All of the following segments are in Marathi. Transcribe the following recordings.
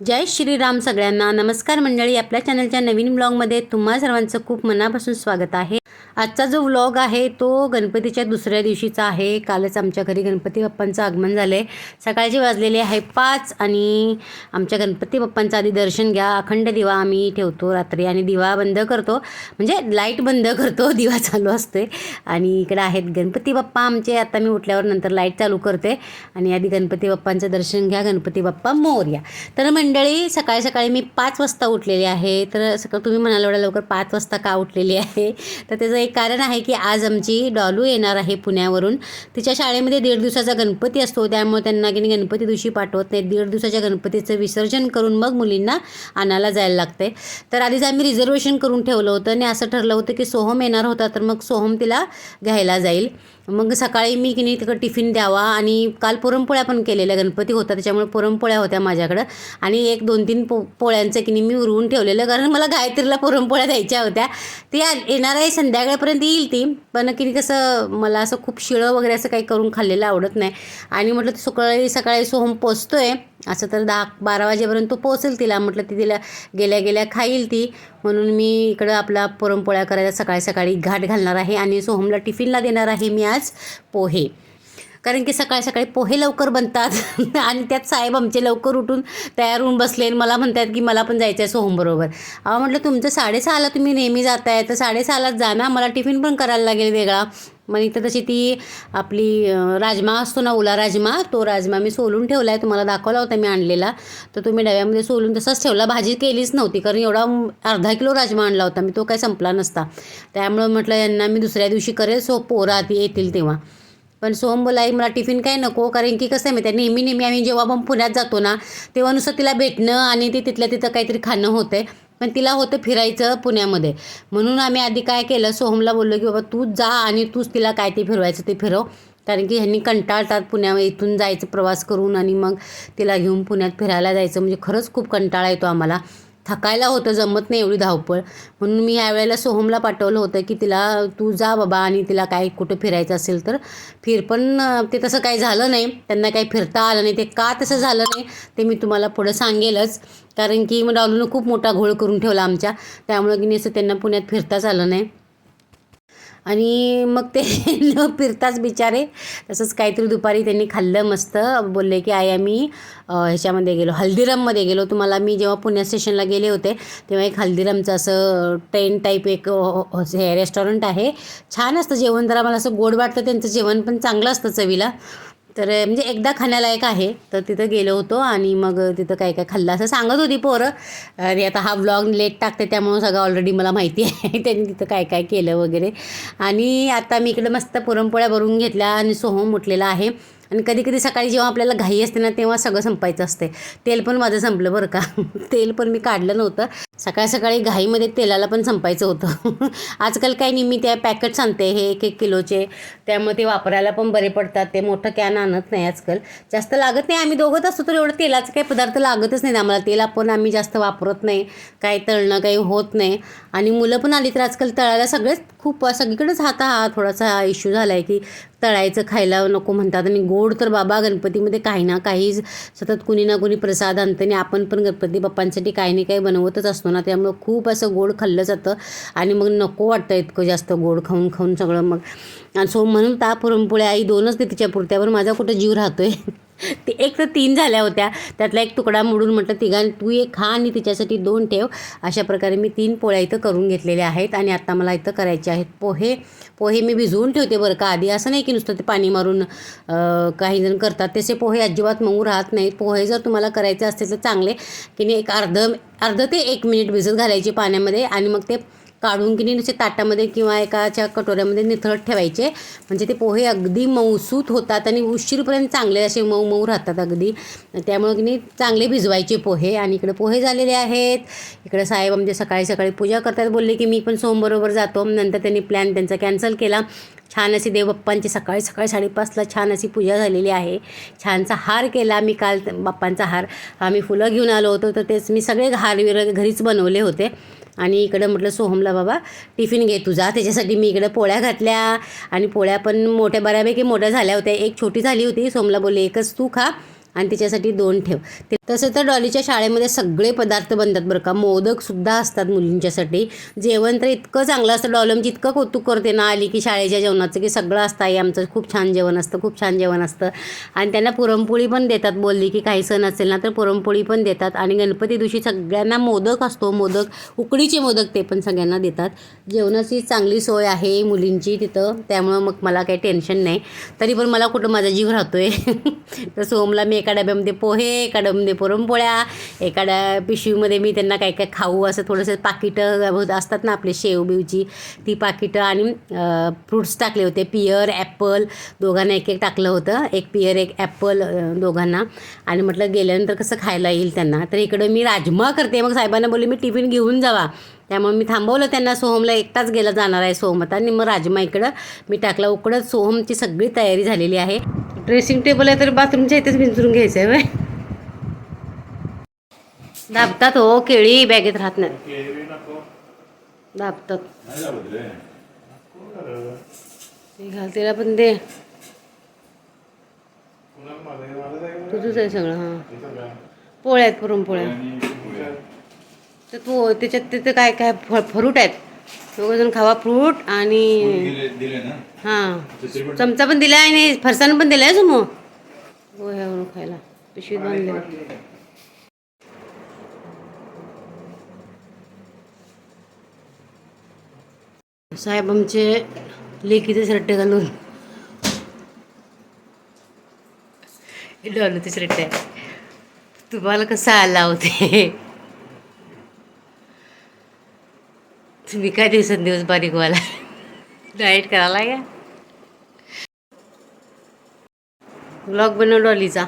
जय श्रीराम सगळ्यांना. नमस्कार मंडळी आपल्या चॅनलच्या नवीन ब्लॉगमध्ये तुम्हा सर्वांचं खूप मनापासून स्वागत आहे. आजचा जो व्लॉग आहे तो गणपतीच्या दुसऱ्या दिवशीचा आहे. कालच आमच्या घरी गणपती बाप्पांचं आगमन झालं आहे सकाळचे वाजलेले आहे पाच आणि आमच्या गणपती बाप्पांचं आधी दर्शन घ्या. अखंड दिवा आम्ही ठेवतो रात्री आणि दिवा बंद करतो. म्हणजे लाइट बंद करतो दिवा चालू असते आणि इकडे आहेत गणपती बाप्पा आमचे. आता मी उठल्यावर नंतर लाइट चालू करते आणि आधी गणपती बाप्पांचं दर्शन घ्या. गणपती बाप्पा मोर्या. तर मंडळी सकाळी सकाळी मी पाच वाजता उठलेली आहे. तर सकाळ तुम्ही म्हणाल एवढ्या लवकर पाच वाजता का उठलेली आहे? तर त्याचं एक कारण आहे की आज आमची डॉलू येणार आहे पुण्यावरून. तिच्या शाळेमध्ये दीड दिवसाचा गणपती असतो. त्यामुळे त्यांना की गणपती दिवशी पाठवत नाही दीड दिवसाच्या गणपतीचं विसर्जन करून मग मुलींना आणायला जायला लागते. तर आधीच आम्ही रिझर्वेशन करून ठेवलं होतं आणि असं ठरलं होतं की सोहम येणार होता तर मग सोहम तिला घ्यायला जाईल. मग सकाळी मी की नाही तिकडं टिफिन द्यावा आणि काल पुरणपोळ्या पण केलेल्या. गणपती होता त्याच्यामुळे पुरणपोळ्या होत्या माझ्याकडं. आणि एक दोन तीन पो पोळ्यांचं की नाही मी उरवून ठेवलेलं. कारण मला गायत्रीला पुरणपोळ्या द्यायच्या होत्या. ती येणार आहे संध्याकाळपर्यंत येईल ती. पण की नाही कसं मला असं खूप शिळं वगैरे असं काही करून खाल्लेलं आवडत नाही. आणि म्हटलं सकाळी सकाळी सोहम पोचतो आहे असं तर दहा बारा वाजेपर्यंत तो पोचेल तिला. म्हटलं ती तिला गेल्या गेल्या खाईल ती. म्हणून मी इकडं आपला पुरणपोळ्या करायला सकाळी सकाळी घाट घालणार आहे. आणि सोहमला टिफिनला देणार आहे मी आज पोहे. कारण की सकाळी सकाळी पोहे लवकर बनतात आणि त्यात साहेब आमचे लवकर उठून तयार होऊन बसले आणि मला म्हणतात की मला पण जायचं आहे सोहमबरोबर अहो म्हटलं तुमचं साडेसहाला तुम्ही नेहमी जाताय तर साडेसहालाच जा ना मला टिफिन पण करायला लागेल वेगळा. मग इथं तशी ती आपली राजमा असतो ना ओला राजमा तो राजमा मी सोलून ठेवला आहे तुम्हाला दाखवला होता मी आणलेला. तर तुम्ही डब्यामध्ये सोलून तसाच ठेवला भाजी केलीच नव्हती कारण एवढा अर्धा किलो राजमा आणला होता मी तो काही संपला नसता. त्यामुळं म्हटलं यांना मी दुसऱ्या दिवशी करेल सो पोरं आधी येतील तेव्हा. पण सोहम बोलाई मला टिफिन काय नको कारण की कसं आहे माहिती आहे नेहमी नेहमी आम्ही जेव्हा पण पुण्यात जातो ना तेव्हा नुसतं तिला भेटणं आणि ते तिथल्या तिथं काहीतरी खाणं होतं पण तिला होतं फिरायचं पुण्यामध्ये. म्हणून आम्ही आधी काय केलं सोहमला बोललो की बाबा तूच जा आणि तूच तिला काय ते फिरवायचं ते फिरव. कारण की ह्यांनी कंटाळतात पुण्या इथून जायचं प्रवास करून आणि मग तिला घेऊन पुण्यात फिरायला जायचं. म्हणजे खरंच खूप कंटाळा येतो आम्हाला. थकायला होतं जमत नाही एवढी धावपळ. म्हणून मी यावेळेला सोहमला पाठवलं होतं की तिला तू जा बाबा आणि तिला काय कुठं फिरायचं असेल तर फिर. पण ते तसं काही झालं नाही. त्यांना काही फिरता आलं नाही. ते का तसं झालं नाही ते मी तुम्हाला पुढं सांगेलच. कारण की मग डॉलूनं खूप मोठा घोळ करून ठेवला आमच्या. त्यामुळं की नाही असं त्यांना पुण्यात फिरताच आलं नाही. आणि मग ते न फिरताच बिचारे तसंच काहीतरी दुपारी त्यांनी खाल्लं मस्त. बोलले की आई आम्ही ह्याच्यामध्ये गेलो हल्दीराममध्ये गेलो. तुम्हाला मी जेव्हा पुण्या स्टेशनला गेले होते तेव्हा एक हल्दीरामचं असं ट्रेन टाईप एक हे रेस्टॉरंट आहे. छान असतं जेवण. जरा मला असं गोड वाटतं त्यांचं जेवण पण चांगलं असतं चवीला. तर म्हणजे एकदा खाण्यालायक आहे. तर तिथं गेलो होतो आणि मग तिथं काय काय खाल्लं असं सांगत होती पोरं. आणि आता हा ब्लॉग लेट टाकते त्यामुळं सगळं ऑलरेडी मला माहिती आहे. त्यांनी तिथं काय काय केलं वगैरे. आणि आता मी इकडे मस्त पुरणपोळ्या भरून घेतल्या आणि सोहम उठलेला आहे. आणि कधी कधी सकाळी जेव्हा आपल्याला घाई असते ना तेव्हा सगळं संपायचं असते. तेल पण माझं संपलं बरं का. तेल पण मी काढलं नव्हतं. सकाळी सकाळी घाईमध्ये तेलाला पण संपायचं होतं. आजकाल काही नाही मी त्या पॅकेट्स आणते हे एक एक किलोचे. त्यामुळे ते वापरायला पण बरे पडतात. ते मोठं कॅन आणत नाही आजकाल. जास्त लागत नाही. आम्ही दोघंच असतो तर एवढं तेलाचं काही पदार्थ लागतच नाही आम्हाला. तेल आपण आम्ही जास्त वापरत नाही. काही तळणं काही होत नाही. आणि मुलं पण आली तर आजकाल तळायला सगळेच खूप सगळीकडेच हाता हा थोडासा इश्यू झाला आहे की तळायचं खायला नको म्हणतात. आणि गोड तर बाबा गणपतीमध्ये काही ना काही सतत कुणी ना कुणी प्रसाद आणतं आणि आपण पण गणपती बाप्पांसाठी काही ना काही बनवतच असतो ना. त्यामुळं खूप असं गोड खाल्लं जातं आणि मग नको वाटतं इतकं जास्त गोड खाऊन खाऊन सगळं मग. आणि सो म्हणून ता पुरणपोळ्या आई दोनच ते तिच्या पुरत्यावर माझा कुठं जीव राहतो आहे ते एक तर तीन झाल्या होत्या. त्यातला एक तुकडा मोडून म्हटलं तिघां तू एक खा आणि तिच्यासाठी दोन ठेव. अशा प्रकारे मी तीन पोळ्या इथं करून घेतलेल्या आहेत आणि आत्ता मला इथं करायचे आहेत पोहे. पोहे मी भिजवून ठेवते बरं का आधी. असं नाही की नुसतं ते पाणी मारून काही जण करतात. तसे पोहे अजिबात मऊ राहत नाहीत. पोहे जर तुम्हाला करायचे असतील तर चांगले. की नाही एक अर्ध अर्ध ते एक मिनिट भिजत घालायचे पाण्यामध्ये आणि मग ते काढून की नाही नुसते ताटामध्ये किंवा एकाच्या कटोऱ्यामध्ये निथळत ठेवायचे. म्हणजे ते पोहे अगदी मऊसूत होतात आणि उशीरपर्यंत चांगले असे मऊ मऊ राहतात अगदी. त्यामुळे की नाही चांगले भिजवायचे पोहे आणि इकडे पोहे झालेले आहेत. इकडे साहेब आमचे सकाळी सकाळी पूजा करतात. बोलले की मी पण सोमबरोबर जातो. नंतर त्यांनी प्लॅन त्यांचा कॅन्सल केला. छान अशी देवबाप्पांची सकाळी सकाळी साडेपाचला छान अशी पूजा झालेली आहे. छानसा हार केला मी काल बाप्पांचा हार. आम्ही फुलं घेऊन आलो होतो. तर तेच मी सगळे हार विर घरीच बनवले होते. आणि इकडं म्हटलं सोहमला बाबा टिफिन घे तुझा. त्याच्यासाठी मी इकडं पोळ्या घातल्या. आणि पोळ्या पण मोठ्या बऱ्यापैकी मोठ्या झाल्या होत्या. एक छोटी झाली होती. सोहमला बोलले एकच तू खा. आणि तिच्यासाठी दोन ठेव. ते तसं तर डॉलीच्या शाळेमध्ये सगळे पदार्थ बनतात बरं का. मोदकसुद्धा असतात मुलींच्यासाठी. जेवण तर इतकं चांगलं असतं. डॉलमची इतकं कौतुक करते ना आली की शाळेच्या जेवणाचं की सगळं असतं आई आमचं. खूप छान जेवण असतं खूप छान जेवण असतं. आणि त्यांना पुरणपोळी पण देतात. बोलली की काही सण असेल ना तर पुरणपोळी पण देतात. आणि गणपती दिवशी सगळ्यांना मोदक असतो. मोदक उकडीचे मोदक ते पण सगळ्यांना देतात. जेवणाची चांगली सोय आहे मुलींची तिथं. त्यामुळं मग मला काही टेन्शन नाही. तरी पण मला कुठं माझा जीव राहतो आहे तर सोमला मी एका डब्यामध्ये पोहे एका डब्यामध्ये पुरणपोळ्या एका डा पिशवीमध्ये मी त्यांना काय काय खाऊ असं थोडंसं पाकिटं असतात ना आपले शेव बिवची ती पाकिटं आणि फ्रुट्स टाकले होते. पियर ॲपल दोघांना एक एक टाकलं होतं. एक पियर एक ॲपल दोघांना. आणि म्हटलं गेल्यानंतर कसं खायला येईल त्यांना. तर इकडं मी राजमा करते. मग साहेबांना बोलले मी टिफिन घेऊन जावा. त्यामुळे मी थांबवलं त्यांना. सोहमला एकटाच गेला जाणार आहे सोहम आता आणि मग राजमा इकडं मी टाकला. उकडं सोहमची सगळी तयारी झालेली आहे. ड्रेसिंग टेबल आहे तर बाथरूमच्या इथेच विंचरून घ्यायचं आहे. दाबतात हो केळी बॅगेत राहत नाही दाबतात. हे घाल तिला पण दे. तुझंच आहे सगळं हां. पोळ्या आहेत पुरणपोळ्या. तर तू त्याच्यात तिथे काय काय फ फ्रूट आहेत. दोघंजण खावा फ्रूट आणि हां. चमचा पण दिला आहे आणि फरसाण पण दिला आहे समोर खायला. पिशवीत बांधले साहेब आमचे लेकीचे शर्ट घालून. डॉलरचे शर्ट आहे. तुम्हाला कसं आला होते तुम्ही काय दिवसेंदिवस बारीक व्हायला डाएट करायला का ब्लॉग बनव डॉलीचा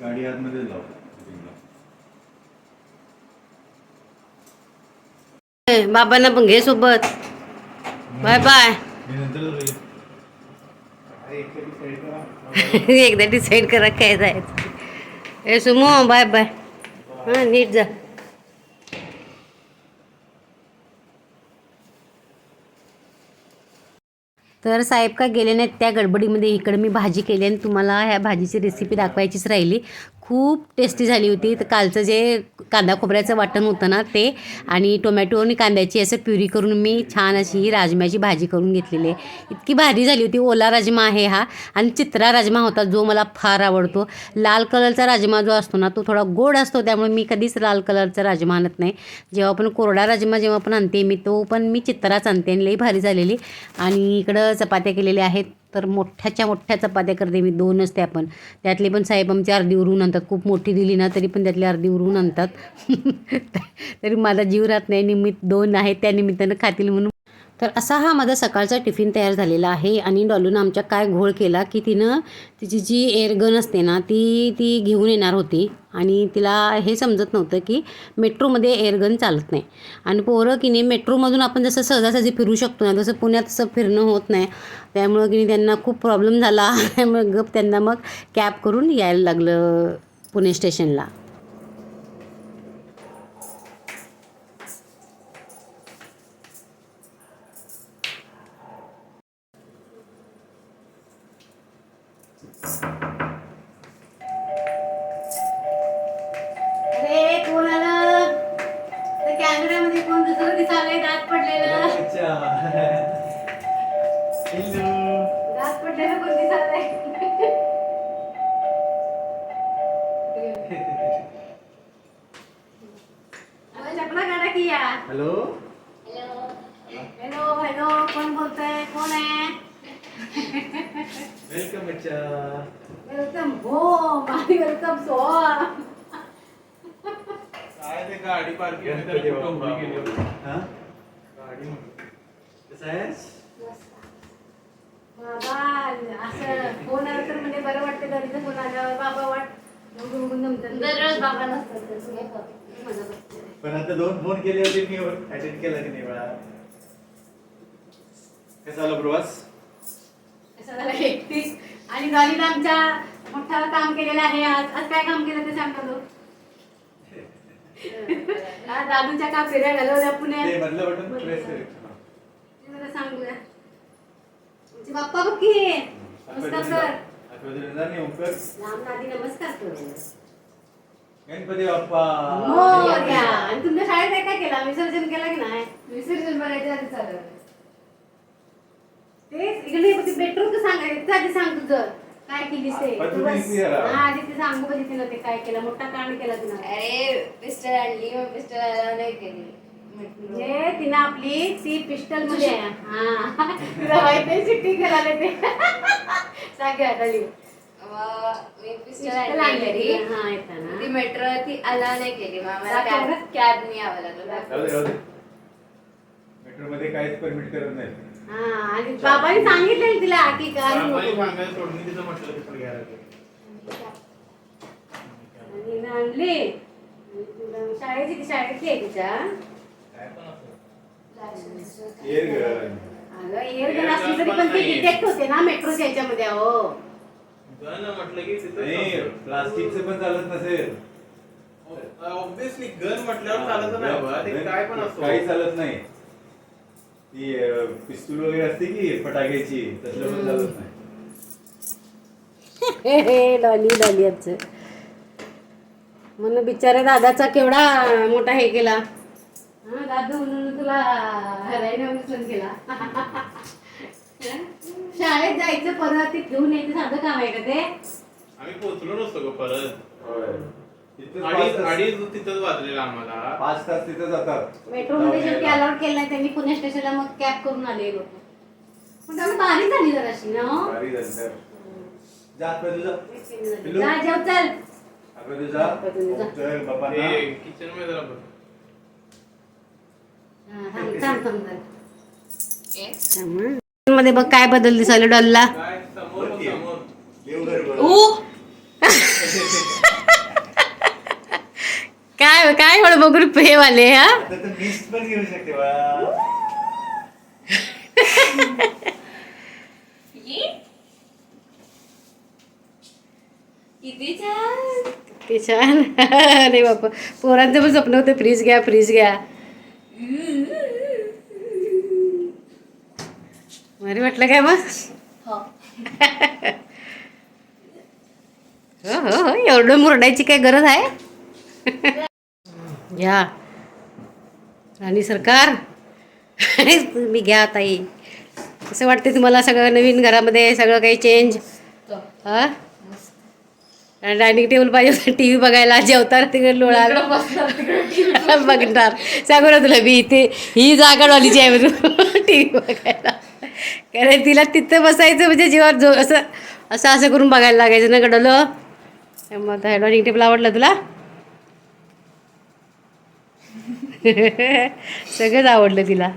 गाडी आतमध्ये लाव ए, बाबांना पण घे सोबत. Bye bye. एकदा डिसाईड करा काय जायचं. ए सुमो बाय बाय. हां नीट जा. तर साहेब का गेले नाहीत त्या गडबडीमध्ये. इकडं मी भाजी केली आणि तुम्हाला ह्या भाजीची रेसिपी दाखवायचीच राहिली. खूप टेस्टी झाली होती. तर कालचं जे कांदा खोबऱ्याचं वाटण होतं ना ते आणि टोमॅटो आणि कांद्याची असं प्युरी करून मी छान अशी ही राजम्याची भाजी करून घेतलेली आहे. इतकी भारी झाली होती. ओला राजमा आहे हा आणि चित्रा राजमा होता जो मला फार आवडतो. लाल कलरचा राजमा जो असतो ना तो थोडा गोड असतो त्यामुळे मी कधीच लाल कलरचा राजमा आणत नाही. जेव्हा पण कोरडा राजमा जेव्हा पण आणते मी तो पण मी चित्राच आणते आणि लई भारी झालेली. आणि इकडं चपात्या केलेल्या आहेत. तर मोठ्याच्या मोठ्या चपात्या करते मी दोनच त्या पण त्यातले पण साहेब आमची अर्धी उरून आणतात. खूप मोठी दिली ना तरी पण त्यातली अर्धी उरून आणतात. तरी माझा जीव राहत नाही निमित्त दोन आहेत त्या निमित्तानं खातील म्हणून तर असा हा माझा सकाळचा टिफिन तयार झालेला आहे. आणि डॉलून आमच्या काय घोळ केला की तिनं तिची जी एअरगन असते ना ती ती घेऊन येणार होती. आणि तिला हे समजत नव्हतं की मेट्रोमध्ये एअरगन चालत नाही. आणि पोरं की नाही मेट्रोमधून आपण जसं सहजासहजी फिरू शकतो ना तसं पुण्यात तसं फिरणं होत नाही. त्यामुळं की नाही त्यांना खूप प्रॉब्लेम झाला. त्यामुळे गप त्यांना मग कॅब करून यायला लागलं पुणे स्टेशनला. अरे कोण आलं? कॅमेऱ्यामध्ये कोण दुसरं दिसालंय दात पडलेलं. दात पडलेलं कोण या. हॅलो हॅलो हॅलो कोण बोलतंय? कोण आहे? वेलकम बच्चा वेलकम हो माझी वेलकम सो काय ते गाडी पार्किंग. हा? गाडी कसं आहेस? बाबा असं. फोन आला तर म्हणजे बरं वाटतं. घरीचं फोन आल्यावर बाबा वाट दररोज बाबा नसतात. पण आता दोन फोन केले होते मी अटेंड केला की नाही वेळा कसा आला प्रवास? एकटी आणि डॉलीला आमच्या मोठा काम केलेलं आहे आज. आज काय काम केलं ते सांगतो दादूच्या का फेऱ्या घालवल्या पुण्यात. जरा सांगूया. बाप्पा बघ की. नमस्कार सर. आधी नमस्कार करू गणपती बाप्पा. आणि तुमच्या शाळेत काय काय केला? विसर्जन केला की नाही? विसर्जन भरायच्या आधी चालू तेच इकडे बेडरूम सांगायचं आधी सांग तुझं. काय केलीस ते? पण बस. हा आधी ते सांगू पाहिजे तिनं ते काय केलं. मोठा कांड केला तिनं. अरे पिस्टल आणली मग पिस्टल नाही केली. म्हणजे तिनं आपली ती पिस्टलमध्ये आहे. हा. तुला माहीत करायला ते. सांग आता लिहू. मग मी पिस्टल पिस्टल आणली आणली घरी. ती. हा येताना ती मेट्रो ती अला नाही केली. मग आम्हाला दाखव. कॅब. कॅबनी यावं लागलं. राहू दे, काहीच परमिट करत नाही. आणि बाबांनी सांगितलेलं तिला की? काय आणली. शाळेची शाळेतली आहे तिच्या? काय पण असं. एअर गन अगं एअर असली तरी पण ते डिटेक्ट होते ना मेट्रोच्या याच्यामध्ये हो गन म्हटलं की प्लास्टिकचं पण चालत नसेल. ऑब्विसली गन म्हटल्यावर चालत नाही. काय पण असो. काही चालत नाही. ती पिस्तूल वगैरे असते की फटाक्याची तसलं पण चालत नाही. हे हे डॉली म्हणून बिचाऱ्या दादाचा केवढा मोठा हे केला. हा दादू म्हणून तुला हरायला केला. शाळेत जायचं परत ते घेऊन यायचं साधं काम आहे का ते? आम्ही पोहोचलो नसतो ग परत. होय. अडीच तास- अडीच तिथंच वाजलेला आम्हाला पाच तास तिथं जातात मेट्रो मध्ये शेवटी. अलाउड केलं नाही त्यांनी पुणे स्टेशनला मग कॅब करून आले लोक पण त्यामुळे भारी झाली जराशी ना हो? भारी झालं तर. जा जेव चल. चल बाबा ना. किचनमध्ये जरा बघ. हा, थांब थांब थांब थांब. मध्ये बघ काय बदल दिसायला डॉलला काय समोर. काय काय एवढं बघून पे वाले हा? पण घेऊ शकते किती छान. अरे बापा. पोरांचं पण स्वप्न होतं फ्रीज घ्या फ्रीज घ्या. बरे म्हटलं काय मग? हो. हो हो हो. एवढं मुरडायची काय गरज आहे? घ्या. राणी सरकार तुम्ही घ्या ताई. कसं वाटते तुम्हाला सगळं नवीन घरामध्ये सगळं काही चेंज हा? डायनिंग टेबल पाहिजे टी व्ही बघायला जेवताना तिकडे लोळाला. बघणार सांगू ना तुला मी इथे ही जागा डॉलीची आहे म्हणून टी व्ही बघायला. कारण तिला तिथं बसायचं म्हणजे जीवावर जो असं असं असं करून बघायला लागायचं ना कडलं मग डायनिंग टेबल आवडला तुला? सगळंच आवडलं तिला.